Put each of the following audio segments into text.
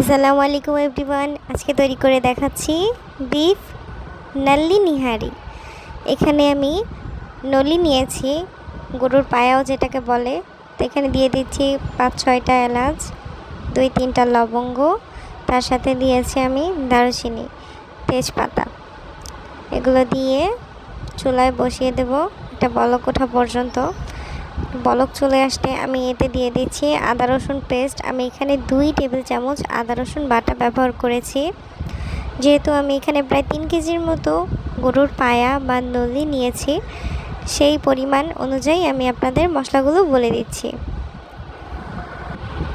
আসসালামু আলাইকুম এভরিওয়ান আজকে তৈরি করে দেখাচ্ছি বিফ নাল্লি নিহারি এখানে আমি নলি নিয়েছি, গরুর পায়াও যেটাকে বলে। তো এখানে দিয়ে দিচ্ছি পাঁচ, ছয়টা এলাচ, দুই, তিনটা লবঙ্গ। তার সাথে দিয়েছি আমি দারুচিনি, তেজপাতা। এগুলো দিয়ে চুলায় বসিয়ে দেব, এটা বলক ওঠা পর্যন্ত। বলক চলে আসতে আমি এতে দিয়ে দিচ্ছি আদা রসুন পেস্ট আমি এখানে দুই টেবিল চামচ আদা রসুন বাটা ব্যবহার করেছি। যেহেতু আমি এখানে প্রায় তিন কেজির মতো গরুর পায়া বা নলি নিয়েছি, সেই পরিমাণ অনুযায়ী আমি আপনাদের মশলাগুলো বলে দিচ্ছি।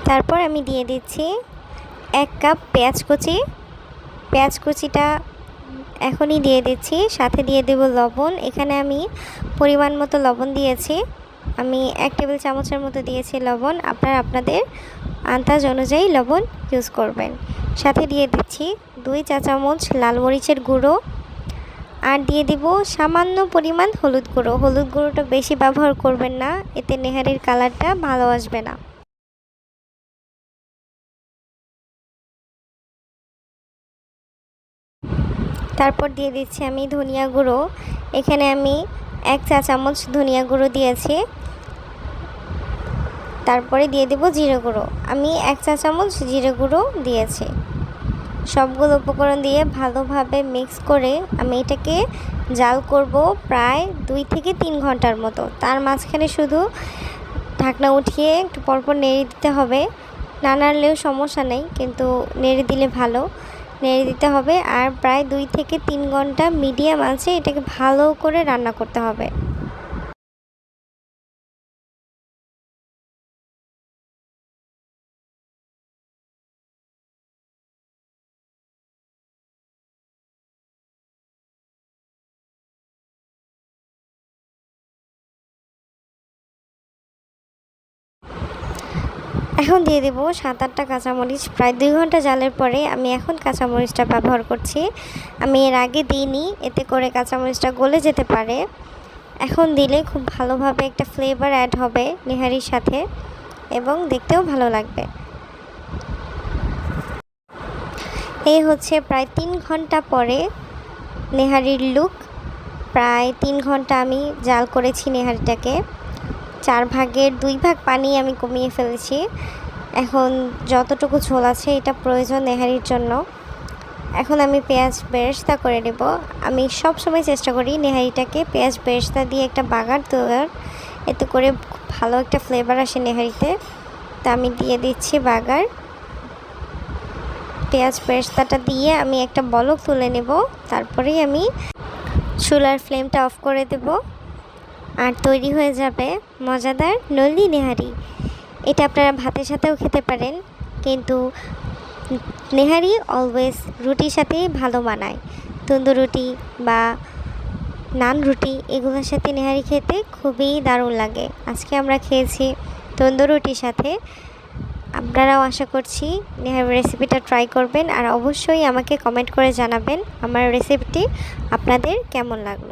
তারপর আমি দিয়ে দিচ্ছি এক কাপ পেঁয়াজ কুচি। পেঁয়াজ কুচিটা এখনই দিয়ে দিচ্ছি, সাথে দিয়ে দেব লবণ। এখানে আমি পরিমাণ মতো লবণ দিয়েছি। আমি এক টেবিল চামচের মতো দিয়েছি লবণ। আপনারা আপনাদের আন্দাজ অনুযায়ী লবণ ইউজ করবেন। সাথে দিয়ে দিচ্ছি দুই চা চামচ লাল মরিচের গুঁড়ো। আর দিয়ে দিব সামান্য পরিমাণ হলুদ গুঁড়ো। হলুদ গুঁড়োটা বেশি ব্যবহার করবেন না, এতে নেহারির কালারটা ভালো আসবে না। তারপর দিয়ে দিচ্ছি আমি ধনিয়া গুঁড়ো। এখানে আমি এক চা চামচ ধনিয়া গুঁড়ো দিয়েছি। তারপরে দিয়ে দেব জিরে গুঁড়ো। আমি এক চা চামচ জিরে গুঁড়ো দিয়েছি। সবগুলো উপকরণ দিয়ে ভালোভাবে মিক্স করে আমি এটাকে জাল করব প্রায় দুই থেকে তিন ঘণ্টার মতো। তার মাঝখানে শুধু ঢাকনা উঠিয়ে একটু পরপর নেড়ে দিতে হবে। না নাড়লেও সমস্যা নেই, কিন্তু নেড়ে দিলে ভালো। নেড়ে দিতে হবে আর প্রায় দুই থেকে তিন ঘণ্টা মিডিয়াম আছে এটাকে ভালো করে রান্না করতে হবে। এখন দিয়ে দেবো সাত আটটা কাঁচামরিচ। প্রায় দুই ঘণ্টা জালের পরে আমি এখন কাঁচামরিচটা ব্যবহার করছি। আমি এর আগে দিইনি, এতে করে কাঁচামরিচটা গলে যেতে পারে। এখন দিলে খুব ভালোভাবে একটা ফ্লেভার অ্যাড হবে নেহারির সাথে এবং দেখতেও ভালো লাগবে। এই হচ্ছে প্রায় তিন ঘণ্টা পরে নেহারির লুক প্রায় তিন ঘণ্টা আমি জাল করেছি নেহারিটাকে। চার ভাগের দুই ভাগ পানি আমি কমিয়ে ফেলেছি। এখন যতটুকু ঝোল আছে এটা প্রয়োজন নেহারির জন্য। এখন আমি পেঁয়াজ বেরেস্তা করে নেব। আমি সব সময় চেষ্টা করি নেহারিটাকে পেঁয়াজ বেরেস্তা দিয়ে একটা বাগার তোলার এতে করে ভালো একটা ফ্লেভার আসে নেহারিতে। তা আমি দিয়ে দিচ্ছি বাগার। পেঁয়াজ বেরেস্তাটা দিয়ে আমি একটা বলক তুলে নেব। তারপরেই আমি চুলার ফ্লেমটা অফ করে দেবো। আর তৈরি হয়ে যাবে মজাদার নলি নেহারি। এটা আপনারা ভাতের সাথেও খেতে পারেন, কিন্তু নেহারি অলওয়েজ রুটির সাথেই ভালো মানায়। তন্দুর রুটি বা নান রুটি, এগুলোর সাথে নেহারি খেতে খুবই দারুণ লাগে। আজকে আমরা খেয়েছি তন্দুর রুটির সাথে। আপনারাও আশা করছি নেহার রেসিপিটা ট্রাই করবেন, আর অবশ্যই আমাকে কমেন্ট করে জানাবেন আমার রেসিপিটি আপনাদের কেমন লাগল।